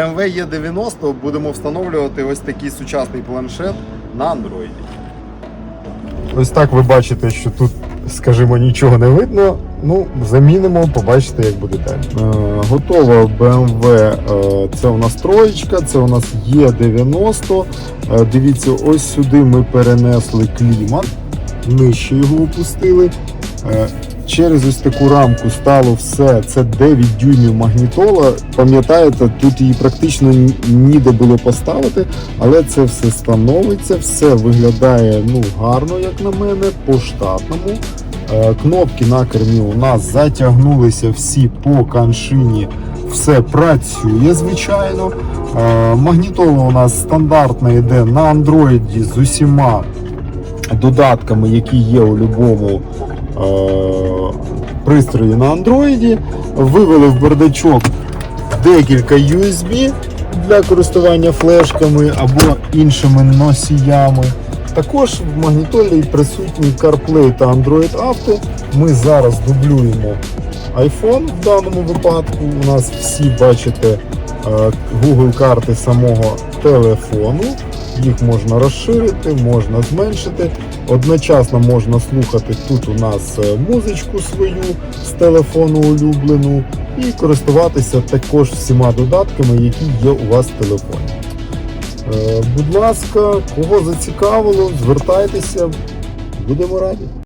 BMW E90 будемо встановлювати ось такий сучасний планшет на Android. Ось так ви бачите, що тут, скажімо, нічого не видно. Ну, замінимо, побачите, як буде далі. Е, готова BMW. Е, це у нас троєчка, це у нас Е90. Е, дивіться, ось сюди ми перенесли клімат, нижче його опустили. Е, Через ось таку рамку стало все. Це 9 дюймів магнітола. Пам'ятаєте, тут її практично ніде було поставити, але це все становиться, все виглядає ну гарно, як на мене, по штатному. Е, Кнопки на кермі у нас затягнулися всі по каншині. Все працює, звичайно. Е, Магнітола у нас стандартна йде на андроїді з усіма додатками, які є у будь-якому е, пристрої на андроїді. Вивели в бардачок декілька USB для користування флешками або іншими носіями. Також в магнітолі присутній CarPlay та Android Auto. Ми зараз дублюємо iPhone в даному випадку. У нас всі бачите е, Google карти самого телефону. Їх можна розширити, можна зменшити. Одночасно можна слухати тут у нас е, музичку свою з телефону улюблену і користуватися також всіма додатками, які є у вас в телефоні. Е, Будь ласка, кого зацікавило, звертайтеся, будемо раді.